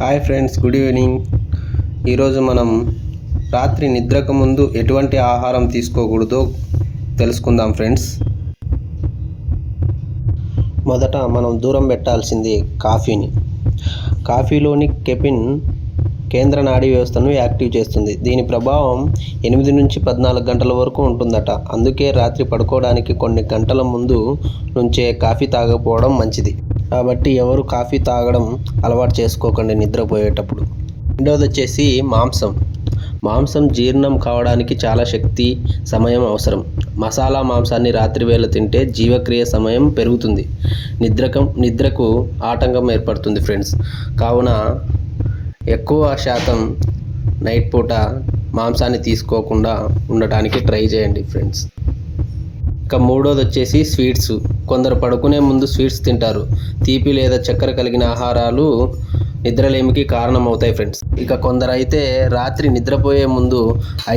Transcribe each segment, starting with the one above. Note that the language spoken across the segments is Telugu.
హాయ్ ఫ్రెండ్స్ గుడ్ ఈవినింగ్ ఈరోజు మనం రాత్రి నిద్రకు ముందు ఎటువంటి ఆహారం తీసుకోకూడదో తెలుసుకుందాం ఫ్రెండ్స్ మొదట మనం దూరం పెట్టాల్సింది కాఫీని. కాఫీలోని కెఫిన్ కేంద్ర నాడీ వ్యవస్థను యాక్టివ్ చేస్తుంది. దీని ప్రభావం ఎనిమిది నుంచి పద్నాలుగు గంటల వరకు ఉంటుందట. అందుకే రాత్రి పడుకోవడానికి కొన్ని గంటల ముందు నుంచే కాఫీ తాగకపోవడం మంచిది. కాబట్టి ఎవరు కాఫీ తాగడం అలవాటు చేసుకోకండి నిద్రపోయేటప్పుడు. రెండవది వచ్చేసి మాంసం. మాంసం జీర్ణం కావడానికి చాలా శక్తి సమయం అవసరం. మసాలా మాంసాన్ని రాత్రి వేళ తింటే జీవక్రియ సమయం పెరుగుతుంది. నిద్రకం నిద్రకు ఆటంకం ఏర్పడుతుంది ఫ్రెండ్స్. కావున ఎక్కువ శాతం నైట్ పూట మాంసాన్ని తీసుకోకుండా ఉండటానికి ట్రై చేయండి ఫ్రెండ్స్. ఇక మూడోది వచ్చేసి స్వీట్స్. కొందరు పడుకునే ముందు స్వీట్స్ తింటారు. తీపి లేదా చక్కెర కలిగిన ఆహారాలు నిద్రలేమికి కారణమవుతాయి ఫ్రెండ్స్. ఇక కొందరైతే రాత్రి నిద్రపోయే ముందు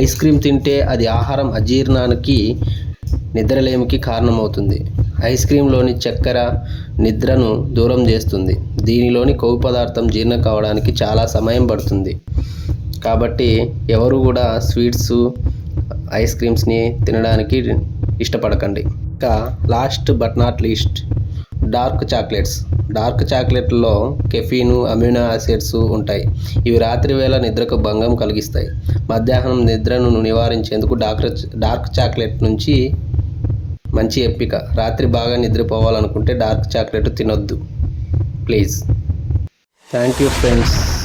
ఐస్ క్రీమ్ తింటే అది ఆహారం అజీర్ణానికి నిద్రలేమికి కారణమవుతుంది. ఐస్ క్రీంలోని చక్కెర నిద్రను దూరం చేస్తుంది. దీనిలోని కొవ్వు పదార్థం జీర్ణం కావడానికి చాలా సమయం పడుతుంది. కాబట్టి ఎవరు కూడా స్వీట్స్ ఐస్ క్రీమ్స్ని తినడానికి ఇష్టపడకండి. ఇంకా last but not least dark chocolates. Dark చాక్లెట్లో caffeine amino acids ఉంటాయి. ఇవి రాత్రి వేళ నిద్రకు భంగం కలిగిస్తాయి. మధ్యాహ్నం నిద్రను నివారించేందుకు డార్క్ డార్క్ చాక్లెట్ నుంచి మంచి ఎంపిక. రాత్రి బాగా నిద్రపోవాలనుకుంటే డార్క్ చాక్లెట్ తినొద్దు. ప్లీజ్. Thank you friends.